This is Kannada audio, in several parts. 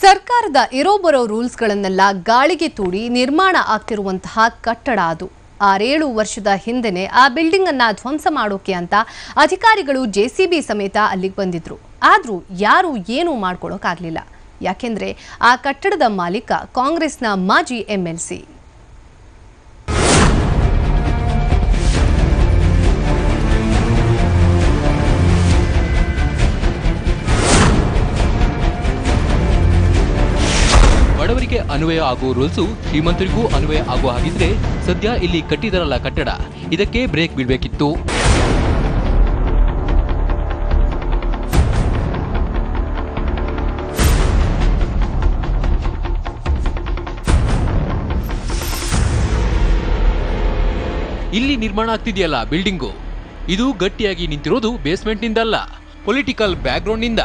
ಸರ್ಕಾರದ ಇರೋಬರೋ ರೂಲ್ಸ್ಗಳನ್ನೆಲ್ಲ ಗಾಳಿಗೆ ತೂಡಿ ನಿರ್ಮಾಣ ಆಗ್ತಿರುವಂತಹ ಕಟ್ಟಡ ಅದು. ಆರೇಳು ವರ್ಷದ ಹಿಂದೆನೆ ಆ ಬಿಲ್ಡಿಂಗ್ ಅನ್ನ ಧ್ವಂಸ ಮಾಡೋಕೆ ಅಂತ ಅಧಿಕಾರಿಗಳು ಜೆಸಿಬಿ ಸಮೇತ ಅಲ್ಲಿಗೆ ಬಂದಿದ್ರು. ಆದ್ರೂ ಯಾರು ಏನೂ ಮಾಡ್ಕೊಳ್ಳೋಕ್ಕಾಗ್ಲಿಲ್ಲ ಯಾಕೆಂದ್ರೆ ಆ ಕಟ್ಟಡದ ಮಾಲೀಕ ಕಾಂಗ್ರೆಸ್ನ ಮಾಜಿ ಎಂಎಲ್ಸಿ ಅನ್ವಯ ಆಗುವ ರೂಲ್ಸು ಮಂತ್ರಿಗೂ ಅನ್ವಯ ಆಗುವ ಹಾಗಿದ್ರೆ ಸದ್ಯ ಇಲ್ಲಿ ಕಟ್ಟಿದರಲ್ಲ ಕಟ್ಟಡ. ಇದಕ್ಕೆ ಬ್ರೇಕ್ ಬೀಳ್ಬೇಕಿತ್ತು ಇಲ್ಲಿ ನಿರ್ಮಾಣ ಆಗ್ತಿದೆಯಲ್ಲ ಬಿಲ್ಡಿಂಗು. ಇದು ಗಟ್ಟಿಯಾಗಿ ನಿಂತಿರೋದು ಬೇಸ್ಮೆಂಟ್ನಿಂದಲ್ಲ ಪೊಲಿಟಿಕಲ್ ಬ್ಯಾಕ್ಗ್ರೌಂಡ್ನಿಂದ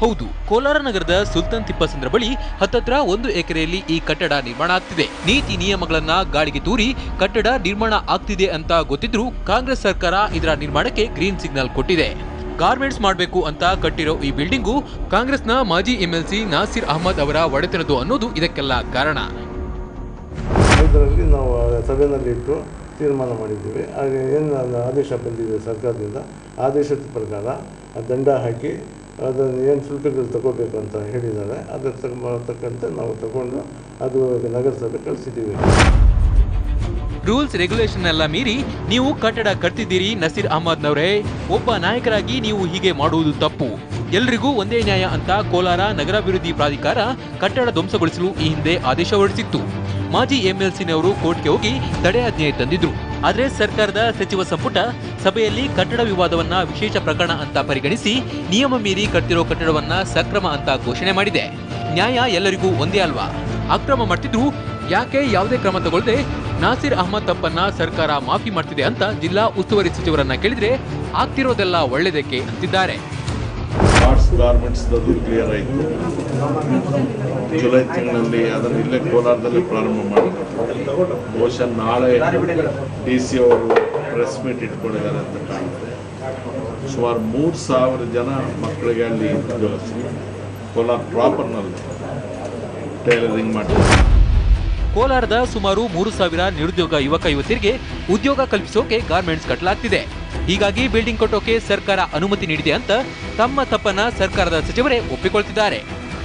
ಹೌದು, ಕೋಲಾರ ನಗರದ ಸುಲ್ತಾನ್ ತಿಪ್ಪಸಂದ್ರ ಬಳಿ ಹತ್ತತ್ರ ಒಂದು ಎಕರೆಯಲ್ಲಿ ಈ ಕಟ್ಟಡ ನಿರ್ಮಾಣ ಆಗ್ತಿದೆ. ನೀತಿ ನಿಯಮಗಳನ್ನ ಗಾಳಿಗೆ ತೂರಿ ಕಟ್ಟಡ ನಿರ್ಮಾಣ ಆಗ್ತಿದೆ ಅಂತ ಗೊತ್ತಿದ್ರೂ ಕಾಂಗ್ರೆಸ್ ಸರ್ಕಾರ ಇದರ ನಿರ್ಮಾಣಕ್ಕೆ ಗ್ರೀನ್ ಸಿಗ್ನಲ್ ಕೊಟ್ಟಿದೆ. ಗಾರ್ಮೆಂಟ್ಸ್ ಮಾಡಬೇಕು ಅಂತ ಕಟ್ಟಿರೋ ಈ ಬಿಲ್ಡಿಂಗು ಕಾಂಗ್ರೆಸ್ನ ಮಾಜಿ ಎಂಎಲ್ಸಿ ನಾಸಿರ್ ಅಹಮದ್ ಅವರ ಒಡೆತನದು ಅನ್ನೋದು ಇದಕ್ಕೆಲ್ಲ ಕಾರಣ. ನಾವು ತೀರ್ಮಾನ ಮಾಡಿದ್ದೀವಿ. ಹಾಗೆ ಏನು ಆದೇಶ ಬಂದಿದೆ ಸರ್ಕಾರದಿಂದ? ಆದೇಶದ ಪ್ರಕಾರ ದಂಡ ಹಾಕಿ ಅದನ್ನು ಏನು ಶುಲ್ಕಗಳು ಅಂತ ಹೇಳಿದ್ದಾರೆ ಅದರ ತಕ್ಕ- ತಕ್ಕಂತೆ ನಾವು ತಗೊಂಡು ಅದು ನಗರಸಭೆ ಕಳಿಸಿದ್ದೀವಿ. ರೂಲ್ಸ್ ರೆಗ್ಯುಲೇಷನ್ ಎಲ್ಲ ಮೀರಿ ನೀವು ಕಟ್ಟಡ ಕಟ್ತಿದ್ದೀರಿ ನಸೀರ್ ಅಹಮದ್ನವರೇ. ಒಬ್ಬ ನಾಯಕರಾಗಿ ನೀವು ಹೀಗೆ ಮಾಡುವುದು ತಪ್ಪು. ಎಲ್ರಿಗೂ ಒಂದೇ ನ್ಯಾಯ ಅಂತ ಕೋಲಾರ ನಗರಾಭಿವೃದ್ಧಿ ಪ್ರಾಧಿಕಾರ ಕಟ್ಟಡ ಧ್ವಂಸಗೊಳಿಸಲು ಈ ಹಿಂದೆ ಆದೇಶ ಹೊರಡಿಸಿತ್ತು. ಮಾಜಿ ಎಂಎಲ್ಸಿನವರು ಕೋರ್ಟ್ಗೆ ಹೋಗಿ ತಡೆಯಾಜ್ಞೆ ತಂದಿದ್ರು. ಆದರೆ ಸರ್ಕಾರದ ಸಚಿವ ಸಂಪುಟ ಸಭೆಯಲ್ಲಿ ಕಟ್ಟಡ ವಿವಾದವನ್ನ ವಿಶೇಷ ಪ್ರಕರಣ ಅಂತ ಪರಿಗಣಿಸಿ ನಿಯಮ ಮೀರಿ ಕಟ್ಟಿರೋ ಕಟ್ಟಡವನ್ನ ಸಕ್ರಮ ಅಂತ ಘೋಷಣೆ ಮಾಡಿದೆ. ನ್ಯಾಯ ಎಲ್ಲರಿಗೂ ಒಂದೇ ಅಲ್ವಾ? ಅಕ್ರಮ ಮಾಡ್ತಿದ್ರು ಯಾಕೆ ಯಾವುದೇ ಕ್ರಮ ತಗೊಳ್ಳದೆ ನಾಸಿರ್ ಅಹಮದ್ ತಪ್ಪನ್ನ ಸರ್ಕಾರ ಮಾಫಿ ಮಾಡ್ತಿದೆ ಅಂತ ಜಿಲ್ಲಾ ಉಸ್ತುವಾರಿ ಸಚಿವರನ್ನ ಕೇಳಿದ್ರೆ ಆಗ್ತಿರೋದೆಲ್ಲ ಒಳ್ಳೆಯದಕ್ಕೆ ಅಂತಿದ್ದಾರೆ. ಜುಲೈ ತಿಂಗಳಲ್ಲಿ ಅದನ್ನು ಇಲ್ಲೇ ಕೋಲಾರದಲ್ಲಿ ಪ್ರಾರಂಭ ಮಾಡಿದ್ರು. ಬಹುಶಃ ನಾಳೆ ಡಿ ಸಿ ಅವರು ಪ್ರೆಸ್ ಮೀಟ್ ಇಟ್ಕೊಂಡಿದ್ದಾರೆ ಅಂತ ಕಾಣುತ್ತೆ ಸುಮಾರು ಮೂರು ಸಾವಿರ ಜನ ಮಕ್ಕಳಿಗೆ ಅಲ್ಲಿ ಕೋಲಾರ ಪ್ರಾಪರ್ನಲ್ಲಿ ಟೈಲರಿಂಗ್ ಮಾಡ್ತಾರೆ ಕೋಲಾರದ ಸುಮಾರು ಮೂರು ಸಾವಿರ ನಿರುದ್ಯೋಗ ಯುವಕ ಯುವತಿಯರಿಗೆ ಉದ್ಯೋಗ ಕಲ್ಪಿಸೋಕೆ ಗಾರ್ಮೆಂಟ್ಸ್ ಕಟ್ಟಲಾಗ್ತಿದೆ ಹೀಗಾಗಿ ಬಿಲ್ಡಿಂಗ್ ಕಟ್ಟೋಕೆ ಸರ್ಕಾರ ಅನುಮತಿ ನೀಡಿದೆ ಅಂತ ತಮ್ಮ ತಪ್ಪನ್ನ ಸರ್ಕಾರದ ಸಚಿವರೇ ಒಪ್ಪಿಕೊಳ್ತಿದ್ದಾರೆ.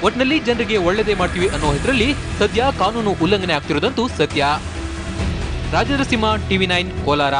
ಒಟ್ನಲ್ಲಿ ಜನರಿಗೆ ಒಳ್ಳೆದೇ ಮಾಡ್ತೀವಿ ಅನ್ನೋ ಹೆಸರಲ್ಲಿ ಸದ್ಯ ಕಾನೂನು ಉಲ್ಲಂಘನೆ ಆಗ್ತಿರೋದಂತೂ ಸತ್ಯ. Rajendra Simha, TV nine, Kolar.